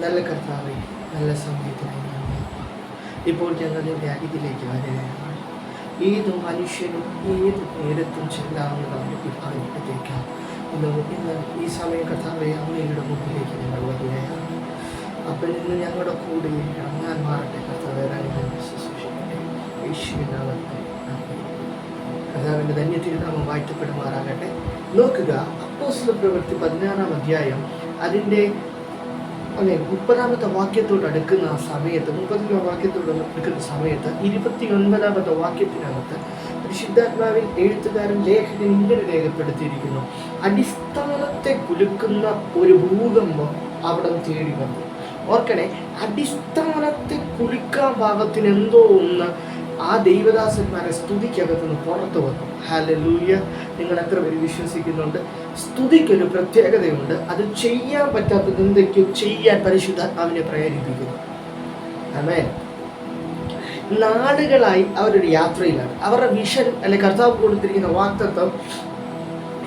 നല്ല കർത്താവെ നല്ല സമയത്തിനായി നന്ദി. ഇപ്പോൾ ഞങ്ങളുടെ അരികിലേക്ക് വരികയാണ്. ഏത് മനുഷ്യനും ഏത് നേരത്തും ചെല്ലാവുന്നതാണ് പിതാവിനടുത്തേക്കാം ഇന്ന് ഈ സമയം കർത്താവെ അമ്മയുടെ മുമ്പിലേക്ക് ഞങ്ങൾ വരികയാണ്. അപ്പോൾ ഇന്ന് ഞങ്ങളുടെ കൂടെ ഇറങ്ങാൻ മാറട്ടെ കർത്താവെ ശുശ്രൂഷിക്കട്ടെ. യേശുവിനാമത്തെ കർത്താവിന്റെ ധന്യത്തിരുനാമം വാഴ്ത്തപ്പെടുമാറാകട്ടെ. നോക്കുക അപ്പോസ് പ്രവൃത്തി പതിനാറാം അധ്യായം അതിന്റെ അതെ മുപ്പതാമത്തെ വാക്യത്തോട് അടുക്കുന്ന ആ സമയത്ത് മുപ്പതാം വാക്യത്തോട് അടുക്കുന്ന സമയത്ത് ഇരുപത്തി ഒൻപതാമത്തെ വാക്യത്തിനകത്ത് പരിശുദ്ധാത്മാവിൽ എഴുത്തുകാരൻ ലേഖകൻ ഇങ്ങനെ രേഖപ്പെടുത്തിയിരിക്കുന്നു. അടിസ്ഥാനത്തെ കുലുക്കുന്ന ഒരു ഭൂകമ്പം അവിടെ തേടി വന്നു. ഓർക്കണേ അടിസ്ഥാനത്തെ കുലുക്കാൻ ഭാഗത്തിന് എന്തോ ഒന്ന് ആ ദൈവദാസന്മാരെ സ്തുതിക്കകത്ത് നിന്ന് പുറത്തു വന്നു. ഹാലലൂയ നിങ്ങൾ എത്ര പേര് വിശ്വസിക്കുന്നുണ്ട്? സ്തുതിക്കൊരു പ്രത്യേകതയുണ്ട്. അത് ചെയ്യാൻ പറ്റാത്ത എന്തൊക്കെയോ ചെയ്യാൻ പരിശുദ്ധാത്മാവിനെ പ്രേരിപ്പിക്കുന്നു. അമേ നാളുകളായി അവരൊരു യാത്രയിലാണ്. അവരുടെ വിഷൻ അല്ലെ കർത്താവ് കൊടുത്തിരിക്കുന്ന വാക്തത്വം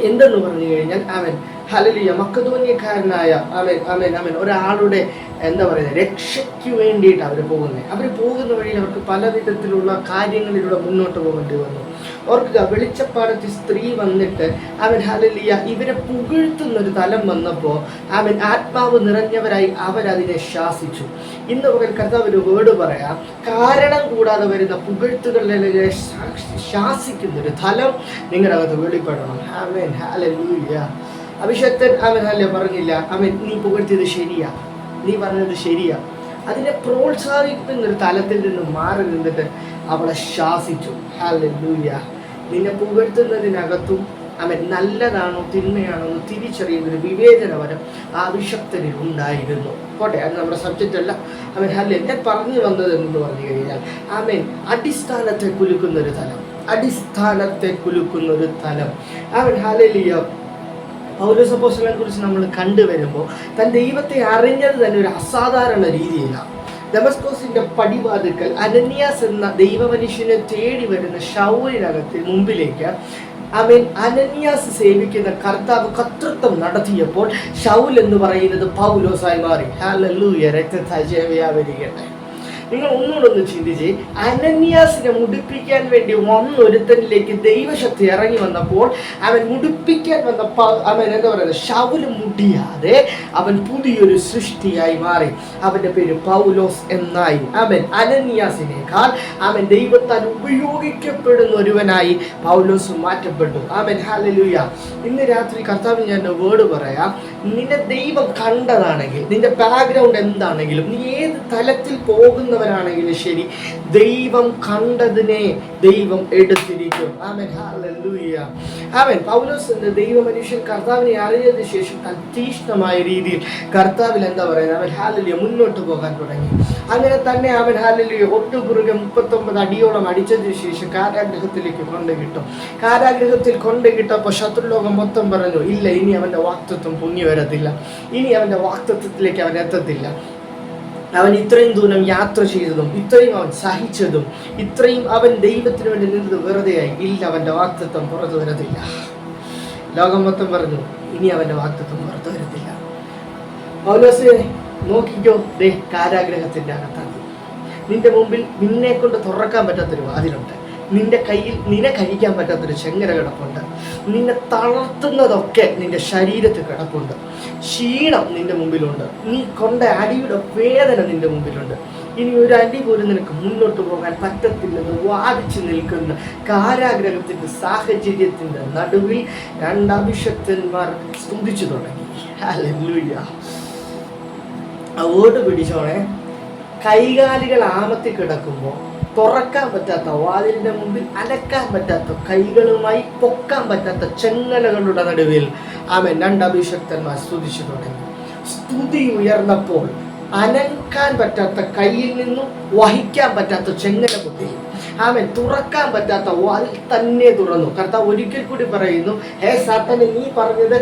എന്തെന്ന് പറഞ്ഞു കഴിഞ്ഞാൽ അവൻ ഹലലിയ മക്കതോന്യക്കാരനായ അവൻ അവൻ അവൻ ഒരാളുടെ എന്താ പറയുക രക്ഷയ്ക്ക് വേണ്ടിയിട്ട് അവർ പോകുന്നത് അവർ പോകുന്ന വഴിയിൽ അവർക്ക് പല വിധത്തിലുള്ള കാര്യങ്ങളിലൂടെ മുന്നോട്ട് പോകേണ്ടി വന്നു. ഓർക്കുക വെളിച്ചപ്പാടത്തിൽ സ്ത്രീ വന്നിട്ട് അവൻ ഹലലിയ ഇവരെ പുകഴ്ത്തുന്ന ഒരു തലം വന്നപ്പോൾ അവൻ ആത്മാവ് നിറഞ്ഞവരായി അവരതിനെ ശാസിച്ചു. ഇന്ന് പകൽ കർത്താവ് ഒരു വേർഡ് പറയാം കാരണം കൂടാതെ വരുന്ന പുകഴ്ത്തുകളിലെ ശാസിക്കുന്ന ഒരു തലം നിങ്ങളുടെ അകത്ത് വെളിപ്പെടണം. അവൻ ഹലലിയ അഭിഷക്തൻ അവൻ അല്ലേ പറഞ്ഞില്ല. അവൻ നീ പുകഴ്ത്തിയത് ശരിയാ. നീ പറഞ്ഞത് ശരിയാ. അതിനെ പ്രോത്സാഹിപ്പിക്കുന്ന ഒരു തലത്തിൽ നിന്ന് മാറി നിന്നിട്ട് അവളെ ശാസിച്ചു. ഹാലലൂയ നിന്നെ പുകഴ്ത്തുന്നതിനകത്തും അവൻ നല്ലതാണോ തിന്മയാണോ എന്ന് തിരിച്ചറിയുന്ന ഒരു വിവേചനവരം ആ വിശക്തനിൽ ഉണ്ടായിരുന്നു. പോട്ടെ അത് നമ്മുടെ സബ്ജക്റ്റ് അല്ല. അവൻ ഹല്ല എന്നെ പറഞ്ഞു വന്നത് എന്ന് പറഞ്ഞു കഴിഞ്ഞാൽ അവൻ അടിസ്ഥാനത്തെ കുലുക്കുന്ന ഒരു തലം. അടിസ്ഥാനത്തെ കുലുക്കുന്ന ഒരു തലം. അവൻ ഹലലിയ പൗരസപ്പോസിനെ കുറിച്ച് നമ്മൾ കണ്ടുവരുമ്പോൾ തൻ ദൈവത്തെ അറിഞ്ഞത് തന്നെ ഒരു അസാധാരണ രീതിയിലാണ് ഡെമസ്കോസിന്റെ പടിവാതുക്കൽ അനന്യാസ് എന്ന ദൈവമനുഷ്യനെ തേടി വരുന്ന ഷൗരിനകത്ത് മുമ്പിലേക്ക് അവൻ അനന്യാസ് സേവിക്കുന്ന കർത്താവ് കർത്തൃത്വം നടത്തിയപ്പോൾ ഷൗൽ എന്ന് പറയുന്നത് പൗലോസായി മാറി. ഹാലൂയ രക്തജയവരികട്ടെ നിങ്ങൾ ഒന്നുകൂടെ ഒന്ന് ചിന്തിച്ച് അനന്യാസിനെ മുടിപ്പിക്കാൻ വേണ്ടി വന്നൊരുത്തനിലേക്ക് ദൈവശക്തി ഇറങ്ങി വന്നപ്പോൾ അവൻ മുടിപ്പിക്കാൻ വന്ന അവൻ എന്താ പറയുന്നത് ശവൽ മുടിയാതെ അവൻ പുതിയൊരു സൃഷ്ടിയായി മാറി. അവന്റെ പേര് പൗലോസ് എന്നായി. അവൻ അനന്യാസിനേക്കാൾ അവൻ ദൈവത്താൽ ഉപയോഗിക്കപ്പെടുന്ന ഒരുവനായി പൗലോസ് മാറ്റപ്പെട്ടു. അവൻ ഹാലലൂയ ഇന്ന് രാത്രി കർത്താവ് ഞാൻ വേർഡ് പറയാം. നിന്നെ ദൈവം കണ്ടതാണെങ്കിൽ നിന്റെ ബാക്ക്ഗ്രൗണ്ട് എന്താണെങ്കിലും നീ ഏത് തലത്തിൽ പോകുന്നവരാണെങ്കിലും ശരി. ദൈവം കണ്ടതിനെ ദൈവം എടുത്തിരിക്കും. ആമൻ. ഹാലൂയ അവൻ പൗലോസ് ദൈവ മനുഷ്യൻ കർത്താവിനെ അറിഞ്ഞതിന് ശേഷം തീഷ്ണമായ രീതിയിൽ കർത്താവിൽ എന്താ പറയുന്നത്? അവൻ ഹാലല്യ മുന്നോട്ട് പോകാൻ തുടങ്ങി. അങ്ങനെ തന്നെ അവൻ ഹാലലിയ ഒട്ടുപുറകെ മുപ്പത്തൊമ്പത് അടിയോളം അടിച്ചതിന് ശേഷം കാരാഗ്രഹത്തിലേക്ക് കൊണ്ടുകിട്ടും കാരാഗ്രഹത്തിൽ കൊണ്ടുകിട്ടപ്പോൾ ശത്രുലോകം മൊത്തം പറഞ്ഞു ഇല്ല ഇനി അവന്റെ വാക്തത്വം പൊങ്ങി വരത്തില്ല ഇനി അവന്റെ വാക്തത്വത്തിലേക്ക് അവൻ എത്തത്തില്ല. അവൻ ഇത്രയും ദൂരം യാത്ര ചെയ്തതും ഇത്രയും അവൻ സഹിച്ചതും ഇത്രയും അവൻ ദൈവത്തിന് വേണ്ടി നിന്നത് വെറുതെയായി ഇല്ല അവന്റെ വാക്തത്വം പുറത്തു വരത്തില്ല. ലോകം മൊത്തം പറഞ്ഞു ഇനി അവന്റെ വാക്തത്വം പുറത്തു വരത്തില്ല. പൗലോസ് നോക്കിക്കോ. ദേ കാരാഗ്രഹത്തിന്റെ അകത്താണ് നിന്റെ മുമ്പിൽ നിന്നെ കൊണ്ട് തുറക്കാൻ പറ്റാത്തൊരു വാതിലുണ്ട്. നിന്റെ കയ്യിൽ നിന്നെ കഴിക്കാൻ പറ്റാത്തൊരു ചെങ്ങര കിടപ്പുണ്ട്. നിന്നെ തളർത്തുന്നതൊക്കെ നിന്റെ ശരീരത്തിൽ കിടപ്പുണ്ട്. ക്ഷീണം നിന്റെ മുമ്പിലുണ്ട്. നീ കൊണ്ട അടിയുടെ വേദന നിന്റെ മുമ്പിലുണ്ട്. ഇനി ഒരു അടി പോലും നിനക്ക് മുന്നോട്ട് പോകാൻ പറ്റത്തില്ലെന്ന് വാദിച്ചു നിൽക്കുന്ന കാരാഗ്രഹത്തിന്റെ സാഹചര്യത്തിന്റെ നടുവിൽ രണ്ട് അഭിഷക്തന്മാർ സ്തുതിച്ചു തുടങ്ങി. ഓട് പിടിച്ചോണേ. കൈകാലികൾ ആമത്തി കിടക്കുമ്പോൾ തുറക്കാൻ പറ്റാത്ത വാതിലിന്റെ മുമ്പിൽ അലക്കാൻ പറ്റാത്ത കൈകളുമായി പൊക്കാൻ പറ്റാത്ത ചെങ്ങലകളുടെ നടുവിൽ ആമൻ. രണ്ട് അഭിഷക്തന്മാർ സ്തുതിച്ചു തുടങ്ങി. സ്തുതി ഉയർന്നപ്പോൾ അനക്കാൻ പറ്റാത്ത കയ്യിൽ നിന്നും വഹിക്കാൻ പറ്റാത്ത ചെങ്ങല കുട്ടി. ആമൻ തുറക്കാൻ പറ്റാത്ത വാതിൽ തന്നെ തുറന്നു. കർത്താവ് ഒരിക്കൽ കൂടി പറയുന്നു ഹേ സാത്തന് നീ പറഞ്ഞത്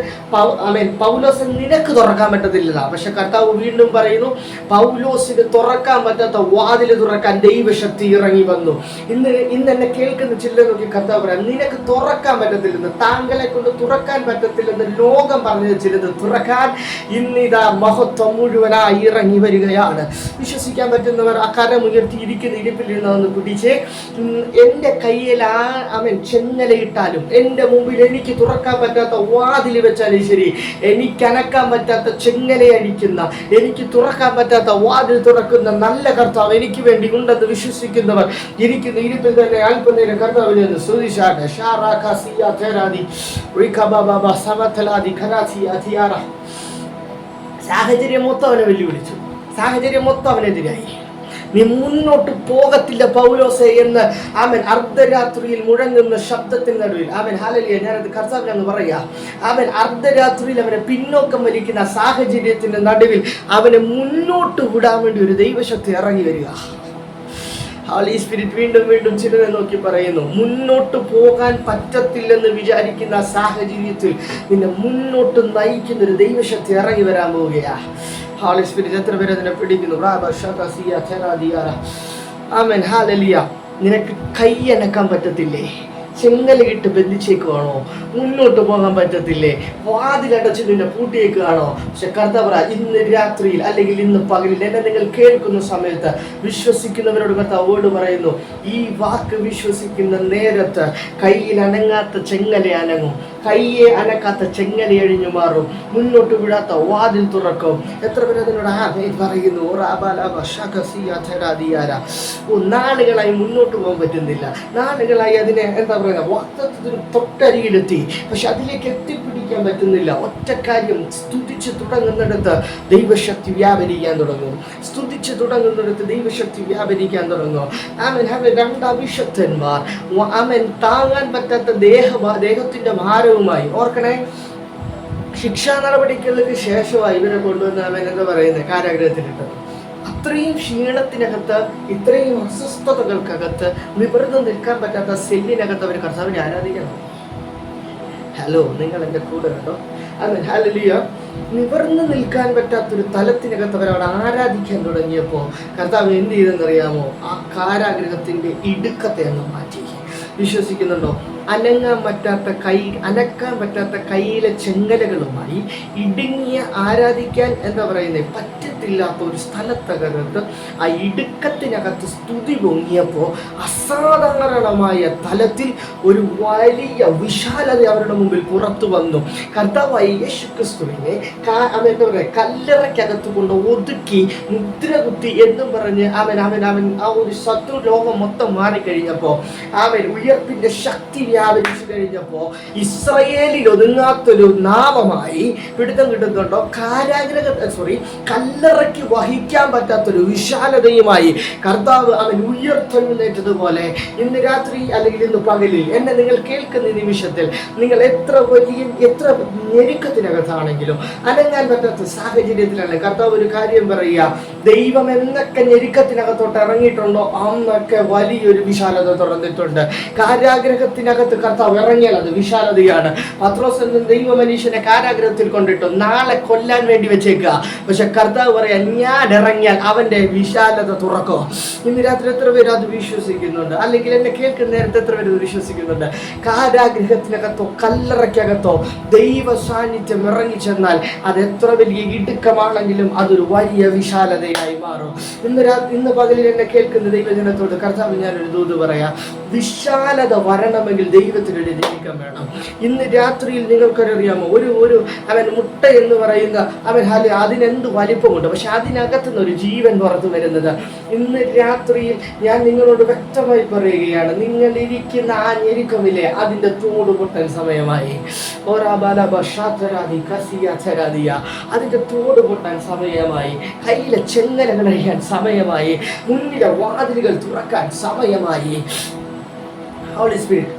അവൻ പൗലോസ് നിനക്ക് തുറക്കാൻ പറ്റത്തില്ല പക്ഷെ കർത്താവ് വീണ്ടും പറയുന്നു പൗലോസിന് തുറക്കാൻ പറ്റാത്ത വാതിൽ തുറക്കാൻ ദൈവശക്തി ഇറങ്ങി വന്നു. ഇന്ന് ഇന്ന് എന്നെ കേൾക്കുന്ന ചില്ലർ നോക്കി കർത്താവ് പറയാം നിനക്ക് തുറക്കാൻ പറ്റത്തില്ലെന്ന് താങ്കളെ കൊണ്ട് തുറക്കാൻ പറ്റത്തില്ലെന്ന് ലോകം പറഞ്ഞത് ചിലത് തുറക്കാൻ ഇന്നിതാ മഹത്വം മുഴുവനായി ഇറങ്ങി ഇറങ്ങി വരികയാണ്. വിശ്വസിക്കാൻ പറ്റുന്നവർ ആ ഉയർത്തിയിരിക്കുന്ന ഉയർത്തി ഇരിക്കുന്ന ഇരിപ്പിലിരുന്നൊന്ന് പിടിച്ച് എന്റെ കയ്യിൽ ആ അവൻ ചെങ്ങലയിട്ടാലും എന്റെ മുമ്പിൽ എനിക്ക് തുറക്കാൻ പറ്റാത്ത വാതിൽ വെച്ചാലും ശരി എനിക്ക് അനക്കാൻ പറ്റാത്ത ചെങ്ങലയടിക്കുന്ന എനിക്ക് തുറക്കാൻ പറ്റാത്ത വാതിൽ തുറക്കുന്ന നല്ല കർത്താവ് എനിക്ക് വേണ്ടി ഉണ്ടെന്ന് വിശ്വസിക്കുന്നവർ ഇരിക്കുന്ന ഇരിപ്പിൽ തന്നെ അല്പനേരം കർത്താവിനെ നിന്ന് അധിയാറ സാഹചര്യം മൊത്തം അവനെ വെല്ലുവിളിച്ചു. സാഹചര്യം മൊത്തം അവനെതിരായി നീ മുന്നോട്ട് പോകത്തില്ല പൗലോസെ എന്ന് അവൻ അർദ്ധരാത്രിയിൽ മുഴങ്ങുന്ന ശബ്ദത്തിന് നടുവിൽ. അവൻ ഹാലലിയ ഞാനത് കർത്താവിനെന്ന് പറയാം. അവൻ അർദ്ധരാത്രിയിൽ അവനെ പിന്നോക്കം വലിക്കുന്ന സാഹചര്യത്തിന്റെ നടുവിൽ അവനെ മുന്നോട്ട് വിടാൻ വേണ്ടി ഒരു ദൈവശക്തി ഇറങ്ങി വരിക. ഹാളി സ്പിരിറ്റ് വീണ്ടും വീണ്ടും ചിലരെ നോക്കി പറയുന്നു മുന്നോട്ട് പോകാൻ പറ്റത്തില്ലെന്ന് വിചാരിക്കുന്ന സാഹചര്യത്തിൽ നിന്നെ മുന്നോട്ട് നയിക്കുന്ന ഒരു ദൈവശക്തി ഇറങ്ങി വരാൻ പോവുകയാ. ഹാളി സ്പിരിറ്റ് എത്ര പേര് അതിനെ പിടിക്കുന്നു? നിനക്ക് കൈ അനക്കാൻ പറ്റത്തില്ലേ? ചെങ്ങലയിട്ട് ബന്ധിച്ചേക്കുവാണോ മുന്നോട്ട് പോകാൻ പറ്റത്തില്ലേ? വാതിലടച്ച് നിന്നെ പൂട്ടിയേക്കുകയാണോ പക്ഷെ കർത്താവ് ഇന്ന് രാത്രിയിൽ അല്ലെങ്കിൽ ഇന്ന് പകലിൽ എന്നെ നിങ്ങൾ കേൾക്കുന്ന സമയത്ത് വിശ്വസിക്കുന്നവരോട് കർത്താവോട് പറയുന്നു ഈ വാക്ക് വിശ്വസിക്കുന്ന നേരത്ത് കയ്യിൽ അനങ്ങാത്ത ചെങ്ങല അനങ്ങും. കയ്യെ അനക്കാത്ത ചെങ്ങല അഴിഞ്ഞു മാറും. മുന്നോട്ട് വിടാത്ത വാതിൽ തുറക്കും. എത്ര പേര് അതിനോട് ആ പറയുന്നു നാളുകളായി മുന്നോട്ട് പോകാൻ പറ്റുന്നില്ല. നാളുകളായി അതിനെ എന്താ പറയുക വാക്തത്വത്തിന് തൊട്ടരിയിലെത്തി പക്ഷെ അതിലേക്ക് എത്തിപ്പിടിക്കാൻ പറ്റുന്നില്ല. ഒറ്റ കാര്യം സ്തുതിച്ച് തുടങ്ങുന്നിടത്ത് ദൈവശക്തി വ്യാപരിക്കാൻ തുടങ്ങും. സ്തുതിച്ച് തുടങ്ങുന്നിടത്ത് ദൈവശക്തി വ്യാപരിക്കാൻ തുടങ്ങും. ആമൻ അവൻ രണ്ട് അഭിഷക്തന്മാർ അവൻ താങ്ങാൻ പറ്റാത്ത ദേഹ ദേഹത്തിന്റെ ഭാരവുമായി ഓർക്കണേ ശിക്ഷാ നടപടികൾക്ക് ശേഷമായി ഇവരെ കൊണ്ടുവന്ന അവൻ എന്ന് പറയുന്നത് കാരാഗ്രഹത്തിലിട്ടത്. അത്രയും ക്ഷീണത്തിനകത്ത് ഇത്രയും അസ്വസ്ഥതകൾക്കകത്ത് നിവർന്നു നിൽക്കാൻ പറ്റാത്ത സെല്ലിനകത്ത് അവർ കർത്താവിനെ ആരാധിക്കണം? ഹലോ നിങ്ങൾ എന്റെ കൂടെ കേട്ടോ അത് ഹലലിയ നിവർന്ന് നിൽക്കാൻ പറ്റാത്തൊരു തലത്തിനകത്ത് അവരവിടെ ആരാധിക്കാൻ തുടങ്ങിയപ്പോൾ കർത്താവ് എന്ത് ചെയ്തെന്നറിയാമോ? ആ കാരാഗ്രഹത്തിന്റെ ഇടുക്കത്തെ അങ്ങ് മാറ്റി വിശ്വസിക്കുന്നുണ്ടോ? അനങ്ങാൻ പറ്റാത്ത കൈ അനക്കാൻ പറ്റാത്ത കൈയിലെ ചെങ്കലകളുമായി ഇടുങ്ങിയ ആരാധിക്കാൻ എന്താ പറയുന്നത് പറ്റത്തില്ലാത്ത ഒരു സ്ഥലത്തകത്ത് ആ ഇടുക്കത്തിനകത്ത് സ്തുതി പൊങ്ങിയപ്പോൾ അസാധാരണമായ തലത്തിൽ ഒരു വലിയ വിശാലത അവരുടെ മുമ്പിൽ പുറത്തു വന്നു. കർത്താവായി യേശു ക്രിസ്തുവിനെ എന്താ പറയുക കല്ലറയ്ക്കകത്ത് കൊണ്ട് ഒതുക്കി മുദ്ര കുത്തി എന്നും പറഞ്ഞ് അവൻ അവൻ അവൻ ആ ഒരു ശത്രു ലോകം മൊത്തം മാറിക്കഴിഞ്ഞപ്പോൾ അവൻ ഉയർപ്പിന്റെ ശക്തി വ്യാപരിച്ചു കഴിഞ്ഞപ്പോൾ ഇസ്രയേലിൽ ഒതുങ്ങാത്തൊരു നാമമായി പിടുത്തം കിട്ടുന്നുണ്ടോ? കാരാഗ്രഹ സോറി കല്ലറയ്ക്ക് വഹിക്കാൻ പറ്റാത്തൊരു വിശാലതയുമായി കർത്താവ് അവൻ ഉയർത്തെഴുന്നേറ്റതുപോലെ ഇന്ന് രാത്രി അല്ലെങ്കിൽ ഇന്ന് പകലിൽ എന്നെ നിങ്ങൾ കേൾക്കുന്ന നിമിഷത്തിൽ നിങ്ങൾ എത്ര വലിയ എത്ര ഞെരുക്കത്തിനകത്താണെങ്കിലും അനങ്ങാൻ പറ്റാത്ത സാഹചര്യത്തിലാണ് കർത്താവ് ഒരു കാര്യം പറയുക. ദൈവം എന്നൊക്കെ ഞെരുക്കത്തിനകത്തോട്ട് ഇറങ്ങിയിട്ടുണ്ടോ? അന്നൊക്കെ വലിയൊരു വിശാലത തുറന്നിട്ടുണ്ട്. കാരാഗ്രഹത്തിനകത്ത് കർത്താവ് ഇറങ്ങിയാൽ അത് വിശാലതയാണ്. പത്രോസ് എന്ന ദൈവ മനുഷ്യനെ കാരാഗ്രഹത്തിൽ കൊണ്ടിട്ടു. നാളെ കൊല്ലാൻ വേണ്ടി വെച്ചേക്കുക. പക്ഷെ കർത്താവ് പറയാൻ ഞാൻ ഇറങ്ങിയാൽ അവന്റെ വിശാലത തുറക്കോ. ഇന്ന് രാത്രി എത്ര പേര് അത് വിശ്വസിക്കുന്നുണ്ട്? അല്ലെങ്കിൽ എന്നെ കേൾക്കുന്ന നേരത്തെ എത്ര പേര് വിശ്വസിക്കുന്നുണ്ട്? കാരാഗ്രഹത്തിനകത്തോ കല്ലറയ്ക്കകത്തോ ദൈവ സാന്നിധ്യം ഇറങ്ങി ചെന്നാൽ അത് എത്ര വലിയ ഇടുക്കമാണെങ്കിലും അതൊരു വലിയ വിശാലതയായി മാറും. ഇന്ന് രാ ഇന്ന് പകലിൽ എന്നെ കേൾക്കുന്ന ദൈവജനത്തോട് കർത്താവ് ഞാനൊരു ദൂത് പറയാം. വിശാലത വരണമെങ്കിൽ ദൈവത്തിനൊരു ജീവിക്കാൻ വേണം. ഇന്ന് രാത്രിയിൽ നിങ്ങൾക്കൊരറിയാമോ ഒരു ഒരു അവൻ മുട്ട എന്ന് പറയുന്ന അവൻ ഹാലി അതിനെന്ത് വലിപ്പമുണ്ട്? പക്ഷെ അതിനകത്തു നിന്ന് ഒരു ജീവൻ പുറത്തു വരുന്നത്. ഇന്ന് രാത്രിയിൽ ഞാൻ നിങ്ങളോട് വ്യക്തമായി പറയുകയാണ് നിങ്ങൾ ഇരിക്കുന്ന ആ ഞെരുക്കമില്ലേ? അതിന്റെ തോട് പൊട്ടൽ സമയമായി. അതിന്റെ തോട് പൊട്ടാൻ സമയമായി. കയ്യിലെ ചെങ്ങലകൾ അഴിയാൻ സമയമായി. മുന്നിലെ വാതിലുകൾ തുറക്കാൻ സമയമായി. ഹോളി സ്പിരിറ്റ്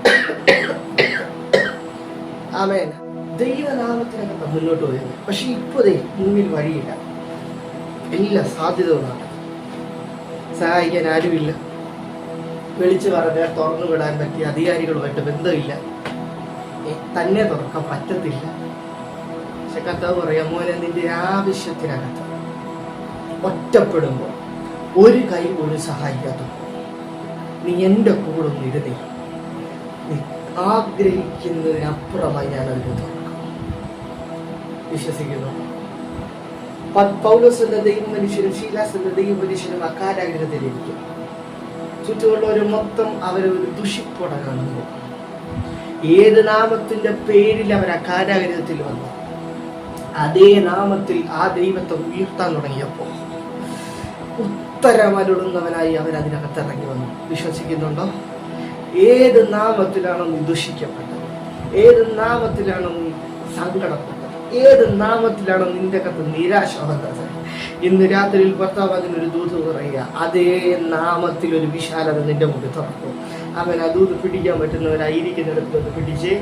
ആമേൻ ദൈവനാമത്തിനകത്ത് മുന്നോട്ട് പോയത് പക്ഷെ ഇപ്പോഴേ മുന്നിൽ വഴിയില്ല. എല്ലാ സാധ്യതകളാണ് സഹായിക്കാൻ ആരുമില്ല. വിളിച്ചു പറഞ്ഞാൽ തുറന്നു വിടാൻ പറ്റിയ അധികാരികളുമായിട്ട് ബന്ധമില്ല. തന്നെ തുറക്കാൻ പറ്റത്തില്ല. പക്ഷെ കർത്താവ് പറയാം മോനെ നിന്റെ ആവശ്യത്തിനകത്ത് ഒറ്റപ്പെടുമ്പോൾ ഒരു കൈ പോലും സഹായിക്കാത്തപ്പോൾ നീ എന്റെ കൂടെ ഒന്ന് ഇരുന്നേ. ആഗ്രഹിക്കുന്നതിനപ്പുറമായി ഞാൻ അത്ഭുതം വിശ്വസിക്കുന്നു. പൗലോസ് എന്ന ദൈവ മനുഷ്യനും ശീലാസ് എന്ന ദൈവ മനുഷ്യനും അക്കാരാഗ്രഹത്തിലിരിക്കും കാരാഗ്രഹത്തിലിരിക്കും ചുറ്റുമുള്ളവർ മൊത്തം അവരെ ഒരു ദുഷിപ്പോടെ കാണുന്നു. ഏത് നാമത്തിന്റെ പേരിൽ അവർ അക്കാരാഗ്രഹത്തിൽ വന്നു? അതേ നാമത്തിൽ ആ ദൈവത്തെ ഉയർത്താൻ തുടങ്ങിയപ്പോൾ ഉത്തരമരുടുന്നവനായി അവരതിനകത്ത് അതിനകത്ത് ഇറങ്ങി വന്നു. വിശ്വസിക്കുന്നുണ്ടോ? ഏത് നാമത്തിലാണ് നീ ദുഷിക്കപ്പെട്ടത്? ഏത് നാമത്തിലാണോ നീ സങ്കടപ്പെട്ടത്? ഏത് നാമത്തിലാണോ നിന്റെ കത്ത് നിരാശ വന്നത് ഇന്ന് രാത്രിയിൽ ഭർത്താവ് അതിനൊരു ദൂത് പറയുക അതേ നാമത്തിൽ ഒരു വിശാലത നിന്റെ മുമ്പിൽ തുറക്കും. അവൻ ആ ദൂത് പിടിക്കാൻ പറ്റുന്നവരായിരിക്കുന്നിടത്ത് പിടിച്ച്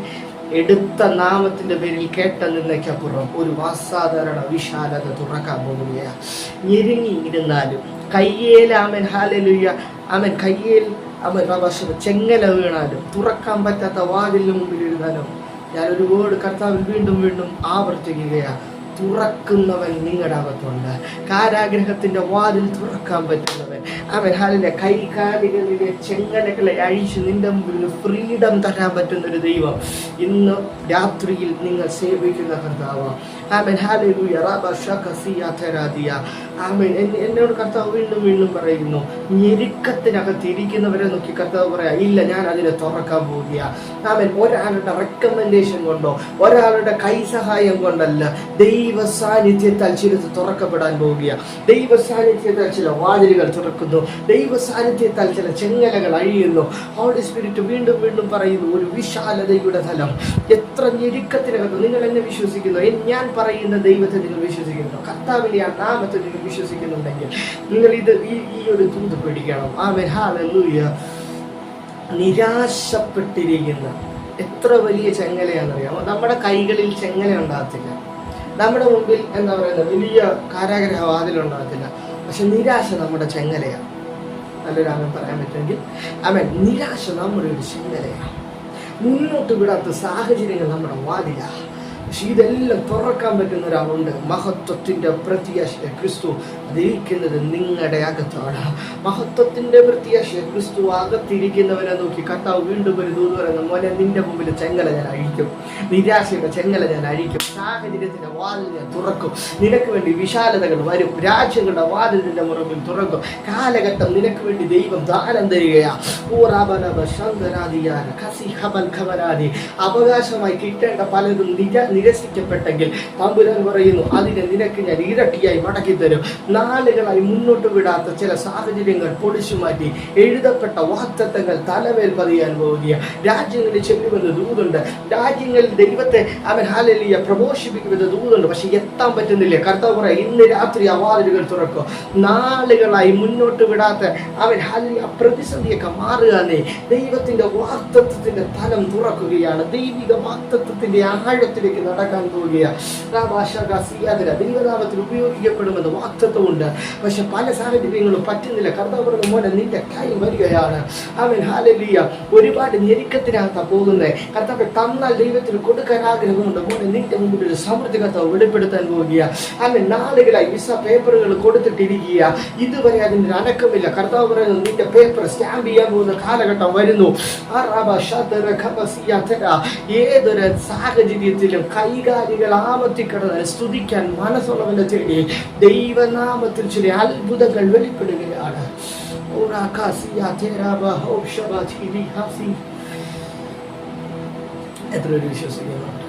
എടുത്ത നാമത്തിന്റെ പേരിൽ കേട്ട നിന്നയ്ക്കപ്പുറം ഒരു അസാധാരണ വിശാലത തുറക്കാൻ പോകുകയാണ് ഞെരുങ്ങി ഇരുന്നാലും കയ്യേൽ അവൻ ഹാലലുയ്യ അവൻ കയ്യേൽ റവശ ചെങ്ങല വീണാലും തുറക്കാൻ പറ്റാത്ത വാതിലിന് മുമ്പിൽ ഇരുന്നാലും ഞാൻ ഒരു വേർഡ് കർത്താവിൽ വീണ്ടും വീണ്ടും ആവർത്തിക്കുകയാണ്. തുറക്കുന്നവൻ നിങ്ങളുടെ അകത്തുണ്ട്. കാരാഗ്രഹത്തിന്റെ വാതിൽ തുറക്കാൻ പറ്റുന്നവൻ. അവൻ ഹാലിലെ കൈകാലികളിലെ ചെങ്ങലകളെ അഴിച്ച് നിന്റെ മുമ്പിൽ ഫ്രീഡം തരാൻ പറ്റുന്ന ഒരു ദൈവം. ഇന്ന് രാത്രിയിൽ നിങ്ങൾ സേവിക്കുന്ന കർത്താവ്. ആമൻ. ഹാലൂയ ആമേൻ. എന്നോട് കർത്താവ് വീണ്ടും വീണ്ടും പറയുന്നു ഞെരുക്കത്തിനകത്ത് ഇരിക്കുന്നവരെ നോക്കി കർത്താവ് പറയാ ഇല്ല ഞാൻ അതിനെ തുറക്കാൻ പോവുക ആമേൻ. ഒരാളുടെ റെക്കമെൻഡേഷൻ കൊണ്ടോ ഒരാളുടെ കൈ സഹായം കൊണ്ടല്ല ദൈവ സാന്നിധ്യത്താൽ ചിലത് തുറക്കപ്പെടാൻ പോവുക ദൈവ സാന്നിധ്യത്താൽ ചില വാതിലുകൾ തുറക്കുന്നു ദൈവ സാന്നിധ്യത്താൽ ചില ചെങ്ങലകൾ അഴിയുന്നു. ഹോളി സ്പിരിറ്റ് വീണ്ടും വീണ്ടും പറയുന്നു ഒരു വിശാലതയുടെ ഫലം. എത്ര ഞെരുക്കത്തിനകത്ത് നിങ്ങൾ എന്നെ വിശ്വസിക്കുന്നു? ഞാൻ പറയുന്ന ദൈവത്തെ നിങ്ങൾ വിശ്വസിക്കുന്നു. കർത്താവിനെ നാമത്തെ നിങ്ങൾ വിശ്വസിക്കുന്നുണ്ടെങ്കിൽ നിങ്ങൾ ഇത് ഈ ഈ ഒരു തൂത് പിടിക്കണം. ആ മെഹാലൂയ നിരാശപ്പെട്ടിരിക്കുന്ന എത്ര വലിയ ചെങ്ങലയാണെന്നറിയാമോ? നമ്മുടെ കൈകളിൽ ചെങ്ങല ഉണ്ടാകത്തില്ല. നമ്മുടെ മുമ്പിൽ എന്താ പറയുന്നത്? വലിയ കാരാഗ്രഹ വാതിലുണ്ടാകത്തില്ല പക്ഷെ നിരാശ നമ്മുടെ ചെങ്ങലയാണ്. നല്ലൊരു ആമൻ പറയാൻ പറ്റുമെങ്കിൽ. ആമൻ. നിരാശ നമ്മുടെ ഒരു ചെങ്ങലയാണ്. മുന്നോട്ട് വിടാത്ത സാഹചര്യങ്ങൾ നമ്മുടെ വാതിലാണ്. പക്ഷെ ഇതെല്ലാം തുറക്കാൻ പറ്റുന്ന ഒരാളുണ്ട്. മഹത്വത്തിന്റെ പ്രത്യാശയ ക്രിസ്തു അതിരിക്കുന്നത് നിങ്ങളുടെ അകത്താണ്. മഹത്വത്തിന്റെ പ്രത്യാശയ ക്രിസ്തു അകത്തിരിക്കുന്നവനെ നോക്കി കർത്താവ് വീണ്ടും ഒരു ദൂതുവരെ മോനെ നിന്റെ മുമ്പിൽ ചെങ്ങല ഞാൻ അഴിക്കും. നിരാശയുടെ ചെങ്ങല ഞാൻ അഴിക്കും. സാഹചര്യത്തിന്റെ വാതിൽ ഞാൻ തുറക്കും. നിനക്ക് വേണ്ടി വിശാലതകൾ വരും. രാജ്യങ്ങളുടെ വാതിൽ നിന്റെ മുറമ്പിൽ തുറക്കും. കാലഘട്ടം നിനക്ക് വേണ്ടി ദൈവം ദാനം തരികയാ. അവകാശമായി കിട്ടേണ്ട പലതും നിര നിരസിക്കപ്പെട്ടെങ്കിൽ തമ്പുരാൻ പറയുന്നു അതിനെ നിനക്ക് ഞാൻ ഇരട്ടിയായി മടക്കി തരും നാളുകളായി മുന്നോട്ട് വിടാത്ത ചില സാഹചര്യങ്ങൾ പൊടിച്ചു മാറ്റി എഴുതപ്പെട്ട വാക്തത്വങ്ങൾ തലവേൽ പതിയാൻ പോവുകയാണ് രാജ്യങ്ങളിൽ ചെല്ലുമെന്ന് ദൂതുണ്ട്. രാജ്യങ്ങളിൽ ദൈവത്തെ അവൻ ഹാലലിയ പ്രമോഷിപ്പിക്കുമെന്ന് ദൂതുണ്ട്. പക്ഷെ എത്താൻ പറ്റുന്നില്ല. കർത്താവ് പറയാം ഇന്ന് രാത്രി ആ വാതിലുകൾ തുറക്കും. നാളുകളായി മുന്നോട്ട് വിടാത്ത അവൻ ഹാലലിയ പ്രതിസന്ധിയൊക്കെ മാറുകയാണ് ദൈവത്തിന്റെ വാക്തത്വത്തിന്റെ തലം തുറക്കുകയാണ്. ദൈവിക വാക്തത്വത്തിന്റെ ആഴത്തിലേക്ക് നടക്കാൻ പോവുകയാണ് ദൈവനാമത്തിൽ ഉപയോഗിക്കപ്പെടുമെന്ന് വാക്തത്വമുണ്ട്. പക്ഷെ പല സാഹചര്യങ്ങളും പറ്റുന്നില്ല. കർത്താവ് പറഞ്ഞ മോനെ നിന്റെ കൈ വരികയാണ്. അവൻ ഹാലലിയ ഒരുപാട് ഞെരുക്കത്തിനകത്താണ് പോകുന്നത് കർത്താവ് തന്നാൽ ദൈവത്തിന് കൊടുക്കാൻ ആഗ്രഹമുണ്ട്. മോനെ നിന്റെ മുമ്പിൽ ഒരു സമൃദ്ധി കഥ വെളിപ്പെടുത്താൻ പോവുക അങ്ങനെ നാളുകളായി വിസ പേപ്പറുകൾ കൊടുത്തിട്ടിരിക്കുക ഇതുവരെ അതിന്റെ അനക്കമില്ല. കർത്താവ് പറയുന്നത് നിന്റെ പേപ്പർ സ്റ്റാമ്പ് ചെയ്യാൻ പോകുന്ന കാലഘട്ടം വരുന്നു. ഏതൊരു സാഹചര്യത്തിലും കൈകാലികൾ ആമത്തിക്കിടന്ന് സ്തുതിക്കാൻ മനസ്സുള്ളവന്റെ ചെടി ദൈവനാമത്തിൽ ചില അത്ഭുതങ്ങൾ വെളിപ്പെടുകയാണ്. കാസിയ തേരാബ ഥിരി ഹസി. എത്ര പേര് വിശ്വസിക്കുന്നുണ്ട്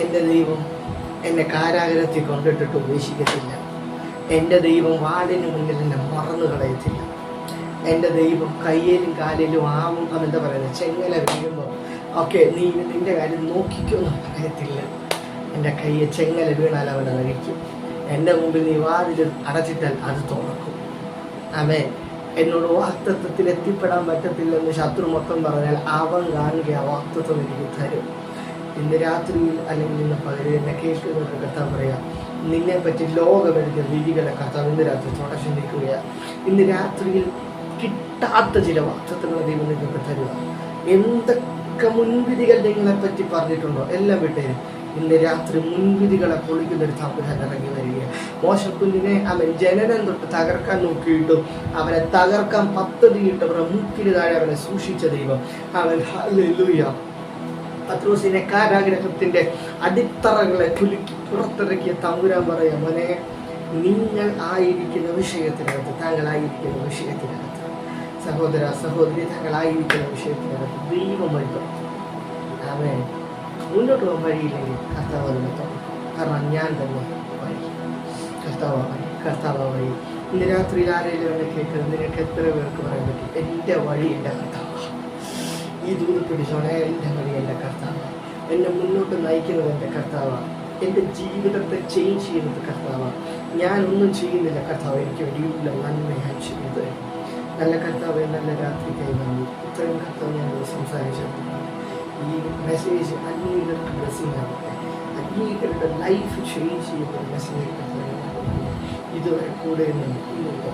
എന്റെ ദൈവം എന്നെ കാരാഗ്രഹത്തിൽ കൊണ്ടിട്ടിട്ട് ഉപേക്ഷിക്കത്തില്ല. എന്റെ ദൈവം വാടിന് മുന്നിൽ എന്നെ മറന്നു കളയത്തില്ല. എന്റെ ദൈവം കയ്യിലും കാലിലും ആവും അതെന്താ പറയുന്നത്? ചെങ്ങല വീഴുമ്പോൾ. ഓക്കെ നീ നിന്റെ കാര്യം നോക്കിക്കൊന്നും പറയത്തില്ല. എന്റെ കയ്യെ ചെങ്ങല വീണാൽ അവനെ കഴിക്കും എന്റെ മുമ്പിൽ നീ വാതിൽ അടച്ചിട്ടാൽ അത് തുറക്കും. അമേ എന്നോട് വാക്തത്വത്തിൽ എത്തിപ്പെടാൻ പറ്റത്തില്ലെന്ന് ശത്രു മൊത്തം പറഞ്ഞാൽ അവൻ കാണുക ആ വാക്തത്വം എനിക്ക് തരും. ഇന്ന് രാത്രിയിൽ അല്ലെങ്കിൽ ഇന്ന് പകരം എന്നെ കേൾക്കുന്നവർക്ക് കർത്താവ് പറയാം നിന്നെ പറ്റി ലോകമെടുത്ത വിധികളെ കർത്താവ് ഇന്ന് രാത്രി തുടച്ചു ഇന്ന് രാത്രിയിൽ കിട്ടാത്ത ചില വാക്തത്വങ്ങൾ ദൈവം നിങ്ങൾക്ക് തരുക എന്തൊക്കെ മുൻവിധികൾ നിങ്ങളെ പറ്റി പറഞ്ഞിട്ടുണ്ടോ? എല്ലാം വിട്ടേരും. ഇന്ന് രാത്രി മുൻവിധികളെ പൊളിക്കുന്ന ഒരു തമ്പുരാൻ ഇറങ്ങി വരിക മോശക്കുഞ്ഞിനെ അവൻ ജനനം തൊട്ട് തകർക്കാൻ നോക്കിയിട്ടും. അവനെ തകർക്കാൻ പദ്ധതിയിട്ടവരുടെ മൂക്കിന് താഴെ അവനെ സൂക്ഷിച്ച ദൈവം. അവൻ ഹല്ലേലൂയ. പത്രോസിനെ കാരാഗ്രഹത്തിന്റെ അടിത്തറകളെ കുലുക്കി പുറത്തിറക്കിയ തമ്പുരാൻ പറയാം മോനെ നിങ്ങൾ ആയിരിക്കുന്ന വിഷയത്തിനകത്ത് താങ്കളായിരിക്കുന്ന വിഷയത്തിനകത്ത്. സഹോദര സഹോദരി താങ്കളായിരിക്കുന്ന വിഷയത്തിനകത്ത് ദൈവം വഴിക്കും അവൻ മുന്നോട്ട് പോകാൻ വഴിയില്ലെങ്കിൽ കർത്താവ് കാരണം ഞാൻ തന്നെ വഴി. കർത്താവ് വഴി കർത്താവ് വഴി. ഇന്ന് രാത്രി ആരെങ്കിലും എന്നെ കേൾക്കുന്നത് നിനക്ക് എത്ര പേർക്ക് പറയാൻ പറ്റും? എന്റെ വഴി എന്റെ കർത്താവ്. ഈ ദൂരം പിടിച്ചോണെ എന്റെ വഴി എന്റെ കർത്താവ്. എന്നെ മുന്നോട്ട് നയിക്കുന്നത് എന്റെ കർത്താവാണ് എന്റെ ജീവിതത്തെ ചേഞ്ച് ചെയ്യുന്നത് കർത്താവാണ് ഞാനൊന്നും ചെയ്യുന്നില്ല കർത്താവ്. എനിക്ക് വേണ്ടിയുള്ള നന്മയാണ് ചെയ്യുന്നത്. നല്ല കർത്താവ് നല്ല രാത്രി കൈ വന്നു. ഇത്രയും കർത്താവ് ഞാൻ സംസാരിച്ചത് ഈ മെസ്സേജ് അന്യകർക്ക് ബ്ലെസ്സിങ് ആവട്ടെ അന്യകരുടെ ലൈഫ് ചേഞ്ച് ചെയ്യുന്ന മെസ്സേജ് കർത്താവ് ഞാൻ കൊടുക്കുന്നു. ഇതുവരെ കൂടെ നിന്ന് ഇന്നത്തെ